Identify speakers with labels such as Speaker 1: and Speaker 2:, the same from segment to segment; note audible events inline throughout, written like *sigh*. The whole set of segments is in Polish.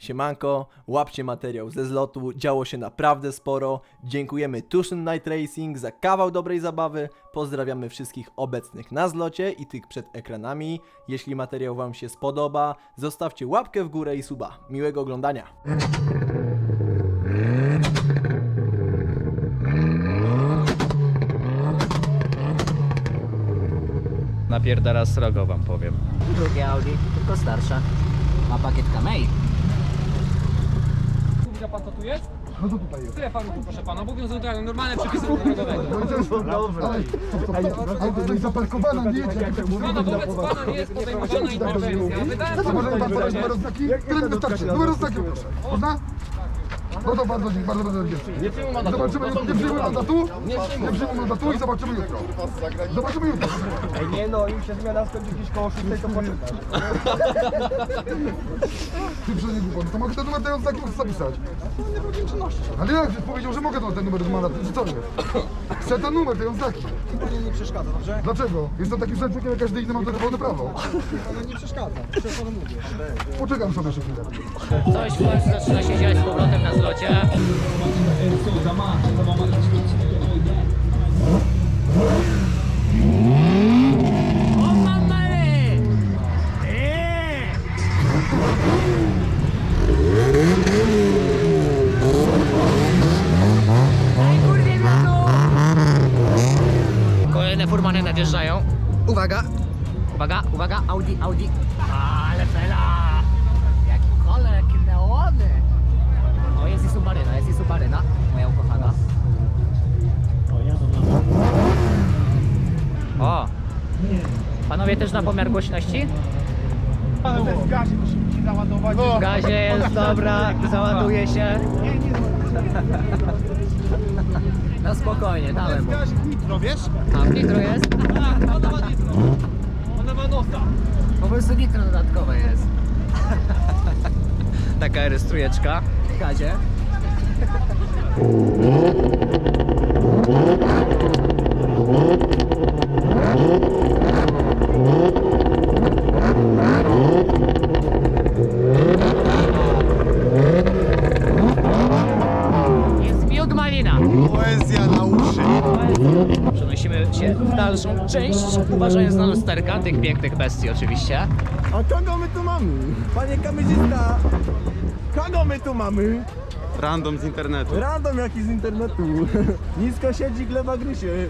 Speaker 1: Siemanko, łapcie materiał ze zlotu, działo się naprawdę sporo. Dziękujemy Tushin Night Racing za kawał dobrej zabawy. Pozdrawiamy wszystkich obecnych na zlocie i tych przed ekranami. Jeśli materiał Wam się spodoba, zostawcie łapkę w górę i suba. Miłego oglądania.
Speaker 2: Napierdala srogo wam powiem.
Speaker 3: Drugie Audi, tylko starsza. Ma pakiet Kamei.
Speaker 4: Wie pan co tu jest? No to tutaj jest. Tyle panu tu proszę pana, obowiązują tak normalne przepisy ruchu drogowego.
Speaker 5: Auto jest zaparkowane, nie jedzie.
Speaker 4: No to wobec pana jest podejmowana interwencja. Wydałem
Speaker 5: Co może
Speaker 4: panu
Speaker 5: pan podać numer oznaki? Tyle mi wystarczy. Numer oznaki proszę. Można? No to bardzo dziękuję, bardzo, bardzo dziękuję. Nie przyjmuję mandatu. Zobaczymy, nie przyjmuję mandatu? Nie przyjmuję mandatu i zobaczymy jutro. Zobaczymy jutro.
Speaker 6: Nie no, im się zmiana skończy gdzieś koło 6, to poczekasz.
Speaker 5: Ty przecież głupon, to mogę ten numer tej oznaki zapisać. Ale jak powiedział, że mogę to- ten numer z mandatu, czy co jest? Chcę ten numer tej
Speaker 6: Panie nie przeszkadza, dobrze?
Speaker 5: Dlaczego? Jestem takim samym człowiekiem jak każdy inny, mam do tego pełne prawo.
Speaker 6: Ale nie przeszkadza, przecież panu mówię.
Speaker 5: Poczekam sobie jeszcze chwilę.
Speaker 3: Coś w końcu zaczyna się dziać z powrotem na zlocie. Kolejne furmany nadjeżdżają. Uwaga! Uwaga, uwaga, Audi, Audi. Ale fela! Jaki kolor, jakie neony! O, jest i Subaryna, jest i Subaryna, moja ukochana. O! Panowie też na pomiar głośności? W gazie jest, dobra, załaduje się. No spokojnie, dałem mu. A, w nitro jest?
Speaker 4: Ona ma nitro. Ona ma nosa.
Speaker 3: Po prostu nitro dodatkowe jest. *laughs*
Speaker 2: Taka rejestrujeczka.
Speaker 3: W gazie. Przenosimy się w dalszą część, uważając na lusterka tych pięknych bestii oczywiście.
Speaker 6: A kogo my tu mamy? Panie kamerzysta, kogo my tu mamy?
Speaker 2: Random z internetu.
Speaker 6: Random jaki z internetu. *laughs* Nisko siedzi, gleba gryzie.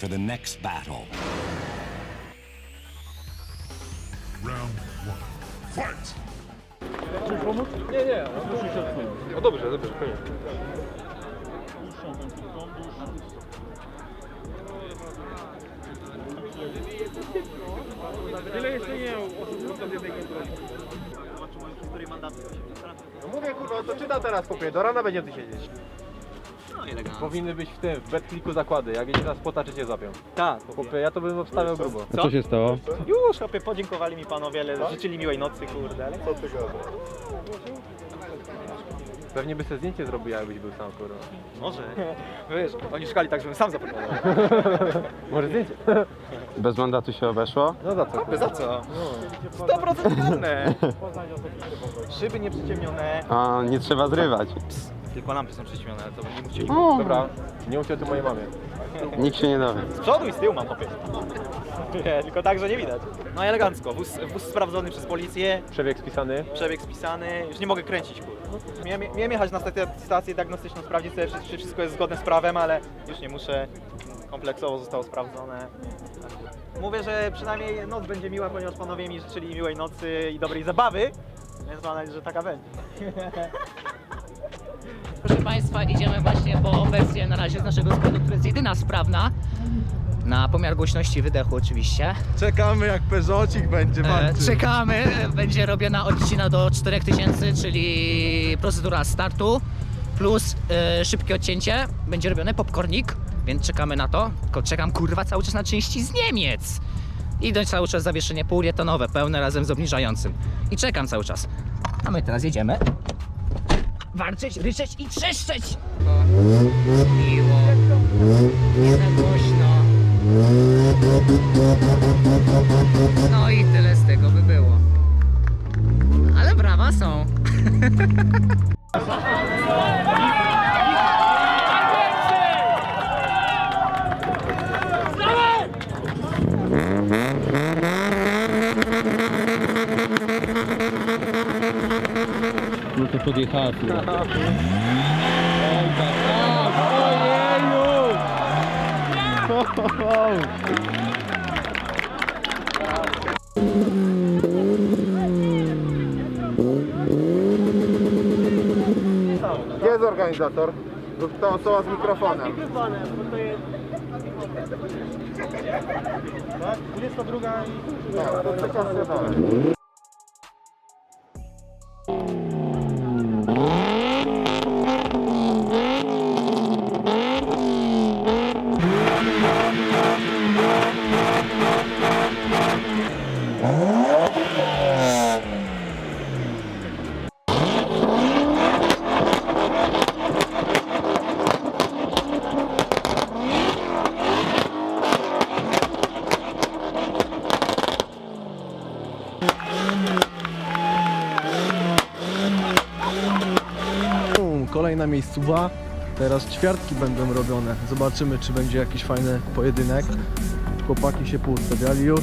Speaker 7: For the
Speaker 8: next battle.
Speaker 5: Round one. Fight!
Speaker 4: Nie, nie, on musi się odsunąć. No dobrze, dobrze, koniec. Ile jeszcze nie osób podczas jednej kontroli?
Speaker 6: No mówię kurwa, to czyta teraz chłopie, do rana będzie tu siedzieć.
Speaker 9: Powinny być w tym, w betcliku zakłady, jak jedzie na spota, czy cię zapią.
Speaker 6: Tak,
Speaker 9: Chłopie, ja to bym obstawiał grubo.
Speaker 2: Co się stało?
Speaker 6: Już chłopie, podziękowali mi panowie, ale życzyli miłej nocy, kurde, ale co ty
Speaker 9: Pewnie by sobie zdjęcie zrobił, jakbyś był sam, kurwa.
Speaker 6: Może. Wiesz, oni szukali tak, żebym sam zaproponował. *laughs*
Speaker 9: Może zdjęcie?
Speaker 2: Bez mandatu się obeszło?
Speaker 9: No za co?
Speaker 6: Za co? 100% pełne. Szyby nieprzyciemnione,
Speaker 2: A, nie trzeba zrywać.
Speaker 6: Tylko lampy są przyciemnione, ale to nie musieli.
Speaker 9: Dobra, nie mówcie o tym mojej mamie.
Speaker 2: Nikt się nie dowie.
Speaker 6: Z przodu i z tyłu mam chłopie. Nie, tylko tak, że nie widać. No elegancko, wóz, wóz sprawdzony przez policję,
Speaker 9: Przebieg spisany.
Speaker 6: przebieg spisany, już nie mogę kręcić, kurde. Miałem, miałem jechać na stację, stację diagnostyczną, sprawdzić sobie, czy, czy wszystko jest zgodne z prawem, ale już nie muszę.
Speaker 4: kompleksowo zostało sprawdzone. Mówię, że przynajmniej noc będzie miła, ponieważ panowie mi życzyli miłej nocy i dobrej zabawy, więc mam nadzieję, że taka będzie. *laughs*
Speaker 3: Proszę Państwa, idziemy właśnie po wersję na razie z naszego składu, która jest jedyna sprawna. Na pomiar głośności wydechu oczywiście.
Speaker 10: Czekamy jak Peugeotik będzie
Speaker 3: E, czekamy, będzie robiona odcina do 4000, czyli procedura startu plus e, szybkie odcięcie. Będzie robiony popcornik, więc czekamy na to. Tylko czekam kurwa cały czas na części z Niemiec. I do cały czas zawieszenie półrietonowe, pełne razem z obniżającym. I czekam cały czas. A my teraz jedziemy. Warczeć, ryczeć i trzeszczeć! Miło. Nie głośno. No i tyle z tego by było. Ale brawa są. *laughs*
Speaker 10: No to podjechała tu.
Speaker 2: Gdzie jest organizator? Ta osoba z mikrofonem. Tak, to trzecia strona.
Speaker 11: Kolejna miejscowa. Teraz ćwiartki będą robione. Zobaczymy, czy będzie jakiś fajny pojedynek. Chłopaki się poustawiali już.